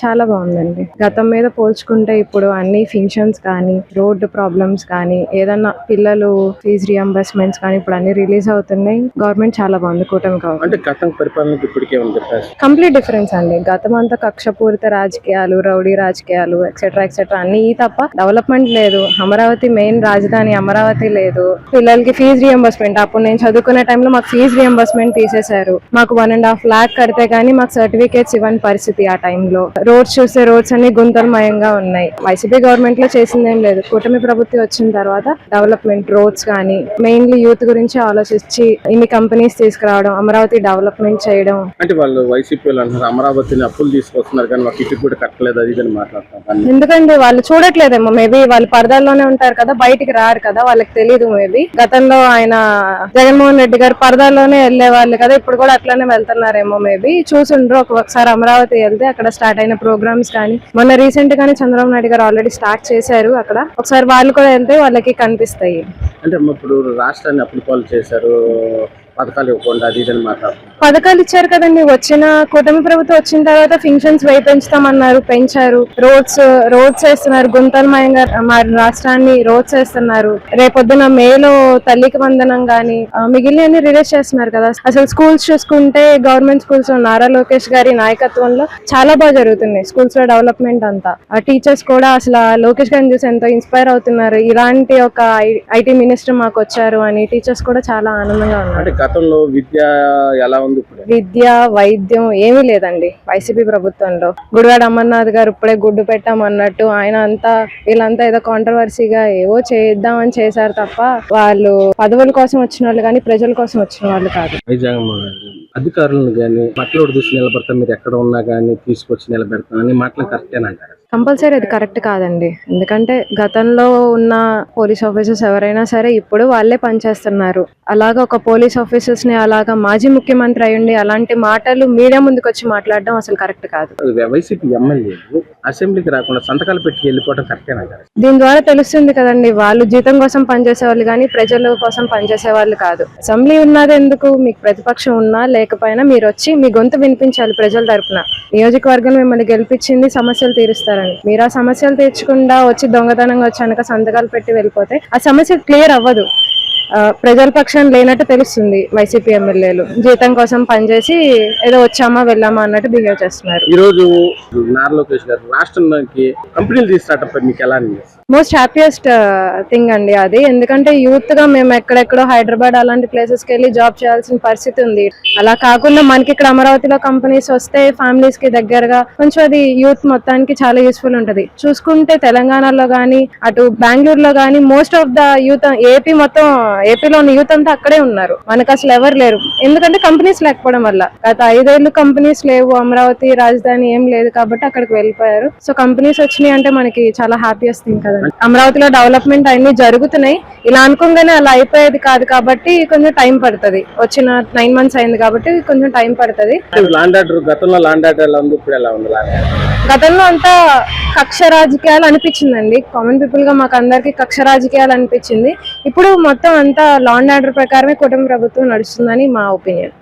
చాలా బాగుందండి. గతం మీద పోల్చుకుంటే ఇప్పుడు అన్ని ఫంక్షన్స్ కానీ రోడ్డు ప్రాబ్లమ్స్ కానీ ఏదన్నా పిల్లలు ఫీజు రియంబర్స్మెంట్స్ కానీ ఇప్పుడు అన్ని రిలీజ్ అవుతున్నాయి. గవర్నమెంట్ చాలా బాగుంది. కూటమి గవర్నమెంట్. కంప్లీట్ డిఫరెన్స్ అండి. గతం అంతా కక్షపూరిత రాజకీయాలు రౌడీ రాజకీయాలు ఎక్సెట్రా ఎక్సెట్రా అన్ని తప్ప డెవలప్మెంట్ లేదు. అమరావతి మెయిన్ రాజధాని అమరావతి లేదు. పిల్లలకి ఫీజు రియంబర్స్మెంట్ అప్పుడు నేను చదువుకునే టైంలో మాకు ఫీజు రియంబర్స్మెంట్ తీసేశారు. మాకు వన్ అండ్ హాఫ్ లాక్ కడితే గానీ మాకు సర్టిఫికేట్స్ ఇవ్వని పరిస్థితి ఆ టైంలో. రోడ్స్ చూస్తే రోడ్స్ అన్ని గుంతలమయంగా ఉన్నాయి. వైసీపీ గవర్నమెంట్లో చేసిందేం లేదు. కూటమి ప్రభుత్వం వచ్చిన తర్వాత డెవలప్మెంట్ రోడ్స్ కానీ మెయిన్లీ యూత్ గురించి ఆలోచించి ఇన్ని కంపెనీస్ తీసుకురావడం అమరావతి డెవలప్మెంట్ చేయడం. అంటే వాళ్ళు వైసీపీ అమరావతిని అప్పులు తీసుకొస్తున్నారు కానీ ఇటు కూడా కట్టలేదు అది ఇది మాట్లాడుతున్నారు. ఎందుకంటే వాళ్ళు చూడట్లేదేమో. మేబీ వాళ్ళు పరదాల్లోనే ఉంటారు కదా బయటికి రారు కదా వాళ్ళకి తెలియదు మేబీ. గతంలో ఆయన జగన్మోహన్ రెడ్డి గారు పరదాల్లోనే వెళ్ళే వాళ్ళు కదా ఇప్పుడు కూడా అట్లానే వెళ్తున్నారేమో మేబీ. చూసుండ్రు ఒకసారి అమరావతి వెళ్తే అక్కడ స్టార్ట్ అయిన ప్రోగ్రామ్స్ కానీ మొన్న రీసెంట్ గానే చంద్రబాబు నాయుడు గారు ఆల్రెడీ స్టార్ట్ చేశారు అక్కడ. ఒకసారి వాళ్ళు కూడా వెళ్తే వాళ్ళకి కనిపిస్తాయి. అంటే ఇప్పుడు రాష్ట్రాన్ని అప్పులు పాలు చేశారు పథకాలు ఇవ్వకుండా అది ఇది అని మాట్లాడుతున్నారు పథకాలు ఇచ్చారు కదండి. వచ్చిన కూటమి ప్రభుత్వం వచ్చిన తర్వాత ఫంక్షన్స్ వై పెంచుతామన్నారు. పెంచారు. రోడ్స్ రోడ్స్ వేస్తున్నారు. గుంతలమయంగా మరి రాష్ట్రాన్ని రోడ్స్ వేస్తున్నారు. రేపొద్దున మేలో తల్లికి వందనం గాని ఆ, మిగిలినవి రిలీజ్ చేస్తున్నారు కదా. అసలు స్కూల్స్ చూసుకుంటే గవర్నమెంట్ స్కూల్స్ నారా లోకేష్ గారి నాయకత్వంలో చాలా బాగా జరుగుతున్నాయి. స్కూల్స్లో డెవలప్మెంట్ అంతా. ఆ టీచర్స్ కూడా అసలు లోకేష్ గారిని చూసి ఎంతో ఇన్స్పైర్ అవుతున్నారు. ఇలాంటి ఒక ఐటీ మినిస్టర్ మాకు వచ్చారు అని టీచర్స్ కూడా చాలా ఆనందంగా ఉన్నారు. గతంలో విద్య ఎలా ఉంది ఇప్పుడు? విద్య వైద్యం ఏమీ లేదండి. వైసీపీ ప్రభుత్వంలో. గుడివాడ అమర్నాథ్ గారు ఇప్పుడే గుడ్డు పెట్టామన్నట్టు ఆయన అంతా వీళ్ళంతా ఏదో కాంట్రవర్సీగా ఏవో చేద్దామని చేశారు తప్ప వాళ్ళు పదవుల కోసం వచ్చిన వాళ్ళు కానీ ప్రజల కోసం వచ్చిన వాళ్ళు కాదు. అధికారులను కానీ మట్లోడు చూసి నిలబడతాం మీరు ఎక్కడ ఉన్నా కానీ తీసుకొచ్చి నిలబెడతాం అని మాటలు కరెక్టేనంటారు? కంపల్సరీ అది కరెక్ట్ కాదండి. ఎందుకంటే గతంలో ఉన్న పోలీస్ ఆఫీసర్స్ ఎవరైనా సరే ఇప్పుడు వాళ్ళే పనిచేస్తున్నారు. అలాగా ఒక పోలీస్ ఆఫీసర్స్ని అలాగా మాజీ ముఖ్యమంత్రి అయ్యుండి అలాంటి మాటలు మీడియా ముందుకు వచ్చి మాట్లాడడం అసలు కరెక్ట్ కాదు. వైసీపీ ఎమ్మెల్యేలు అసెంబ్లీకి రాకుండా సంతకాలు పెట్టి వెళ్ళిపోవడం కరెక్టేనంటారు దీని ద్వారా తెలుస్తుంది కదండి వాళ్ళు జీతం కోసం పనిచేసే వాళ్ళు కానీ ప్రజల కోసం పనిచేసే వాళ్ళు కాదు. అసెంబ్లీ ఉన్నది ఎందుకు? మీకు ప్రతిపక్షం ఉన్నా లేకపోయినా మీరు వచ్చి మీ గొంతు వినిపించాలి ప్రజల తరపున. నియోజకవర్గం మిమ్మల్ని గెలిపించింది సమస్యలు తీరుస్తారని మీరు ఆ సమస్యలు తీర్చకుండా వచ్చి దొంగతనంగా వచ్చాక సంతకాలు పెట్టి వెళ్ళిపోతే ఆ సమస్య క్లియర్ అవ్వదు. ప్రజల పక్షం లేనట్టు తెలుస్తుంది వైసీపీ ఎమ్మెల్యేలు. జీతం కోసం పనిచేసి ఏదో వచ్చామా వెళ్ళామా అన్నట్టు బిహేవ్ చేస్తున్నారు. ఈ రోజు నారా లోకేష్ గారు రాష్ట్రంలోకి కంపెనీలు తీసుకురావడంపై మీకు ఎలా అనిపిస్తుంది? మోస్ట్ హ్యాపీయెస్ట్ థింగ్ అండి అది. ఎందుకంటే యూత్గా మేము ఎక్కడెక్కడో హైదరాబాద్ అలాంటి ప్లేసెస్కి వెళ్ళి జాబ్ చేయాల్సిన పరిస్థితి ఉంది. అలా కాకుండా మనకి ఇక్కడ అమరావతిలో కంపెనీస్ వస్తే ఫ్యామిలీస్కి దగ్గరగా కొంచెం అది యూత్ మొత్తానికి చాలా యూస్ఫుల్ ఉంటది. చూసుకుంటే తెలంగాణలో గానీ అటు బెంగళూరులో గానీ most of the youth AP మొత్తం ఏపీలో ఉన్న యూత్ అంతా అక్కడే ఉన్నారు. మనకు అసలు ఎవరు లేరు. ఎందుకంటే కంపెనీస్ లేకపోవడం వల్ల. గత ఐదేళ్ళు కంపెనీస్ లేవు. అమరావతి రాజధాని ఏం లేదు కాబట్టి అక్కడికి వెళ్ళిపోయారు. సో కంపెనీస్ వచ్చినాయి అంటే మనకి చాలా హ్యాపీయెస్ట్ థింగ్ కదండి అమరావతిలో డెవలప్మెంట్ అన్ని జరుగుతున్నాయి. ఇలా అనుకోగానే అలా అయిపోయేది కాదు కాబట్టి కొంచెం టైం పడుతుంది. వచ్చిన నైన్ మంత్స్ అయింది కాబట్టి కొంచెం టైం పడుతుంది. గతంలో లాండ్ ఆర్డర్ ఎలా ఉంది ఇప్పుడు ఎలా ఉంది ఆర్డర్ గతంలో అంతా కక్ష రాజకీయాలు అనిపించిందండి. కామన్ పీపుల్గా మాకు అందరికి కక్ష రాజకీయాలు అనిపించింది. ఇప్పుడు మొత్తం అంతా లాండ్ ఆర్డర్ ప్రకారమే కుటుంబ ప్రభుత్వం నడుస్తుందని మా ఒపీనియన్